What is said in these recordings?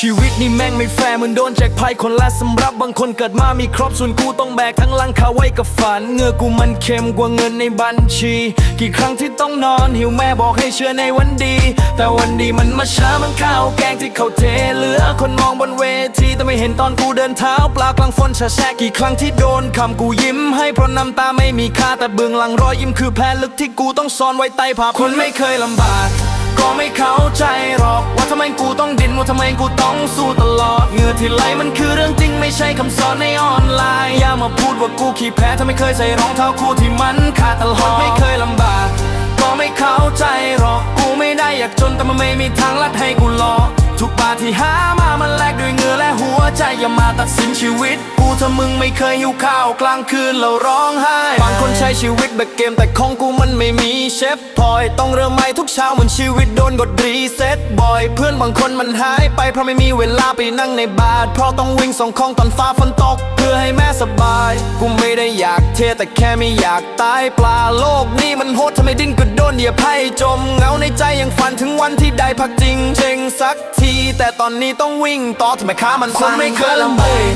ชีวิตนี่แม่งไม่แฟร์เหมือนโดนแจกไพ่คนละสำหรับบางคนเกิดมามีครบส่วนกูต้องแบกทั้งลังคาไว้กับฝันเงื่อกูมันเค็มกว่าเงินในบัญชี กี่ครั้งที่ต้องนอนหิวแม่บอกให้เชื่อในวันดี แต่วันดีมันมาช้ามันข้าวแกงที่เขาเทเหลือคนมองบนเวทีแต่ไม่เห็นตอนกูเดินเท้าปลากลางฝนแฉะๆกี่ครั้งที่โดนคำกูยิ้ม ให้เพราะน้ำตาไม่มีค่าแต่เบื้องหลังรอยยิ้มคือแผลลึกที่กูต้องซ่อนไว้ใต้ผ้าคนไม่เคยลำบาก ทำไมกูต้องสู้ตลอดเหงื่อที่ไหลมันคือเรื่องจริงไม่ใช่คำสอนในออนไลน์ อย่ามาพูดว่ากูขี้แพ้ถ้าไม่เคยใส่รองเท้าคู่ที่มันขาดตลอดไม่เคยลำบาก ก็ไม่เข้าใจหรอกกูไม่ได้อยากจนแต่มันไม่มีทางลัดให้กูรอทุกบาทที่หามามันแลกด้วยเหงื่อและหัวใจอย่ามาตัดสินชีวิตกู ถ้ามึงไม่เคยหิวข้าวกลางคืนแล้วร้องไห้บางคนใช้ชีวิตแบบเกมแต่ของกูมันไม่มีเชฟพอยต้องเริ่มใหม่ทุกเช้าเหมือนชีวิตโดนกดรีเซ็ตบ่อย เพื่อนบางคนมันหายไปเพราะไม่มีเวลาไปนั่งในบาร์เพราะต้องวิ่งส่งของตอนฟ้าฝนตก เพื่อให้แม่สบาย กูไม่ได้อยากเทแต่แค่ไม่อยากตายปลาโลกนี่มันโหดทำไมดิ้นก็โดนเหยียบให้จมเหงาในใจยังฝันถึงวันที่ได้พักจริงเจงสักที แต่ตอนนี้ต้องวิ่งต่อทำไมขามันสั่นไม่เคยลำบาก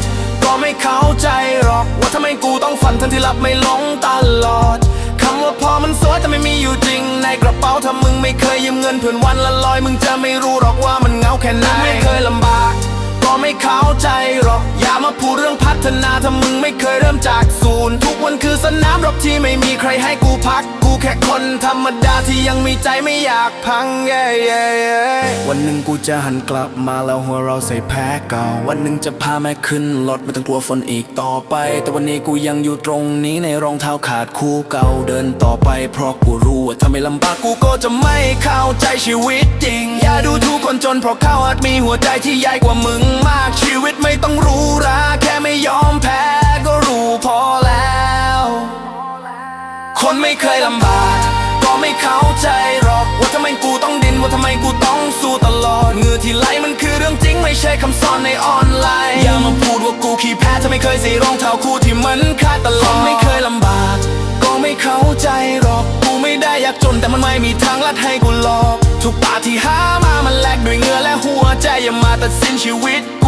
ที่หลับไม่ลงตลอดคำว่าพอมันสวยแต่ไม่มีอยู่จริง ในกระเป๋าถ้ามึงไม่เคยยืมเงินเพื่อนวันละลอยมึงจะไม่รู้หรอกว่ามันเงาแค่ไหนไม่เคยลำบากก็ไม่เข้าใจหรอกอย่ามาพูดเรื่องพัฒนาถ้ามึงไม่เคยเริ่มจากศู นย์ทุกวันคือสนามรบที่ไม่มีใครให้กูพัก กูแค่คนธรรมดาที่ยังมีใจไม่อยากพังเย้เย้เย้วันหนึ่งกูจะหันกลับมาแล้วหัวเราใส่แพ้เก่า วันหนึ่งจะพาแม่ขึ้นรถไม่ต้องกลัวฝนอีกต่อไป แต่วันนี้กูยังอยู่ตรงนี้ในรองเท้าขาดคู่เก่าเดินต่อไป เพราะกูรู้ว่าถ้าไม่ลำบากกูก็จะไม่เข้าใจชีวิตจริง อย่าดูถูกคนจนเพราะเขาอาจมีหัวใจที่ใหญ่กว่ามึงมากชีวิตไม่ต้องรู้รา ไม่เคยลำบาก ก็ไม่เข้าใจหรอก ว่าทำไมกูต้องดิ้นว่าทำไมกูต้องสู้ตลอดเงื่อที่ไหลมันคือเรื่องจริงไม่ใช่คำสอนในออนไลน์ อย่ามาพูดว่ากูขี้แพ้ถ้าไม่เคยใส่รองเท้าคู่ที่มันขาดตลอดไม่เคยลำบาก ก็ไม่เข้าใจหรอก กูไม่ได้อยากจนแต่มันไม่มีทางลัดให้กูหลอกทุกบาทที่หามามันแลกด้วยเงื่อและหัวใจอย่ามาตัดสินชีวิตกู